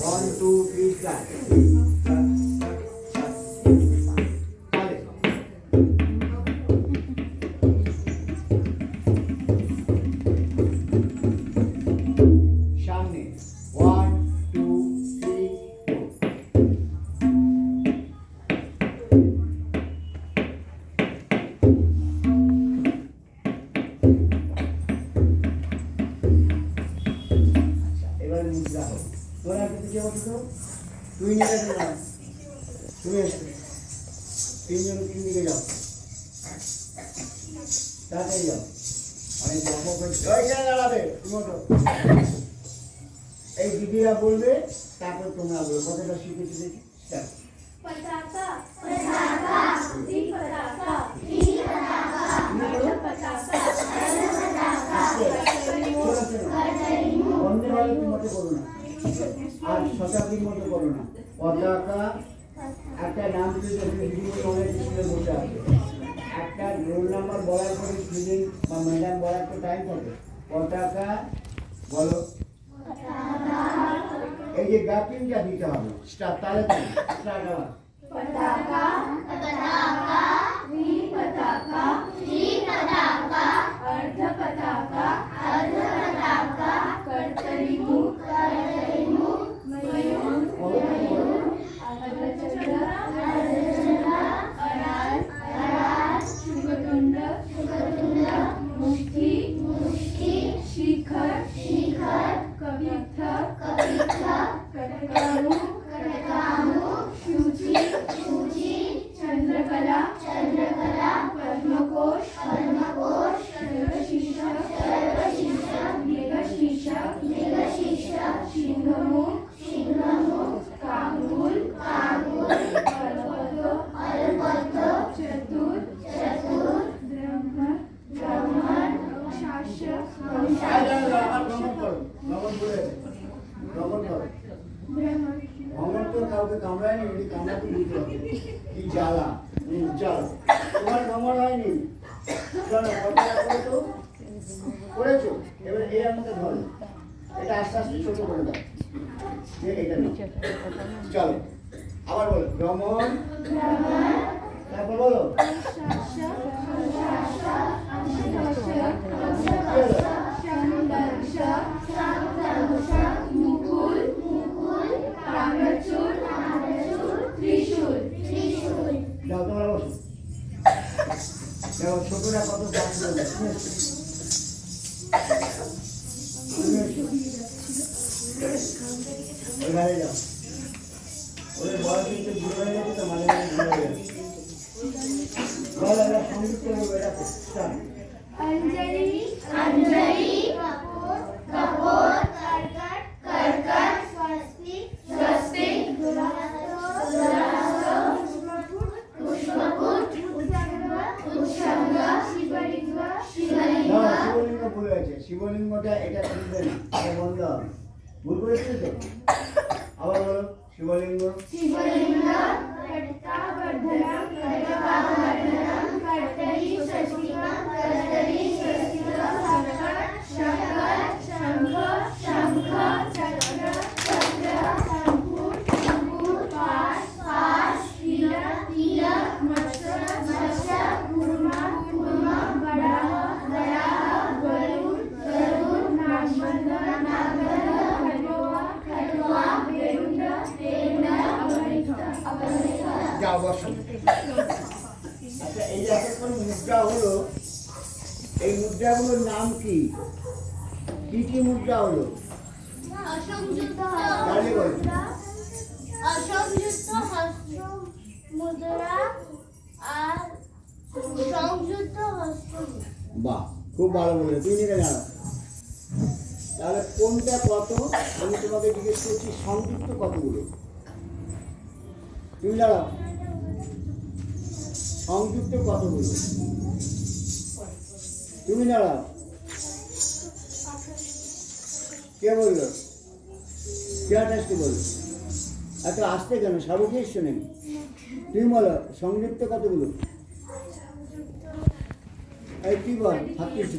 One two three start হোক তোরা একটু পিছিয়ে বসো তো তুই নিয়ে গেছে না তুমি এসো তিনজন তিন দিকে যাও তাড়াতাড়ি যাও অনেক গল্প করছি ওইখানে দাঁড়াবে তুমি ওঠো। এই দিদিরা বলবে তারপর তোমরা বলবে কতটা শিখেছি দেখি Start. पटाखा पटाखा दी पटाखा दी पटाखा पटाखा শোনো, শোনো। বন্দে ভারতের মতো করো না আর শতাব্দীর মতো করো না পতাকা একটা নাম বসে আছে একটা রোল নাম্বার বলার পরে স্টুডেন্ট বা ম্যাডাম বলার তো টাইম থাকে পতাকা বলো এই যে গ্যাপিংটা দিতে হবে স্টার তাহলে স্টার্ট আবার পতাকা পতাকা পতাকা Thank you. তো কাউকে কামড়ায়নি যদি কামড়াতে দিতে হবে। কি জ্বালা? হুম, তোমার ভ্রমণ হয়নি? চলো করেছ? এবার এই আমাকে ধরো। এটা আস্তে আস্তে ছোট করে দাও। এটা। চলো আবার বলো। ভ্রমণ তারপর বলো। দেখো, ছোটরা কত দাম করবে তুমি এসো। তুমি এসো। ওই ঘরে যাও ওদের বয়স তো, মাঝে মাঝে গেছে শিবলিঙ্গটা এটা খুলবে না এটা বন্ধ হবে। ভুল করেছিল তো? আবার বলো শিবলিঙ্গ? শিবলিঙ্গ। যা এই মুদ্রা হলো নাম কি কি কি মুদ্রা হলো অসংযুক্ত খুব ভালো বলে তুমি নিয়ে জানো তাহলে কোনটা কত? আমি তোমাকে জিজ্ঞেস করছি সংযুক্ত কতগুলো? তুমি দাঁড়াও। সংযুক্ত কতগুলো তুমি দাঁড়াও কে বলল? কে আঠাশকে বলল? এত আসতে কেন? সাবকে নাকি? তুমি বলো সংযুক্ত কতগুলো? এই কি বল? থাকতেছি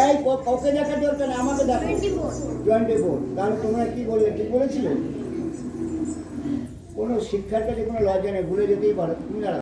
এই ওকে দেখা দরকার আমাকে দেখো। টোয়েন্টি ফোর তাহলে তোমরা কি বললে? ঠিক বলেছিলে? কোনো শিক্ষার কাছে কোনো লজ্জা নেই ভুলে যেতেই পারো। তুমি দাঁড়াও।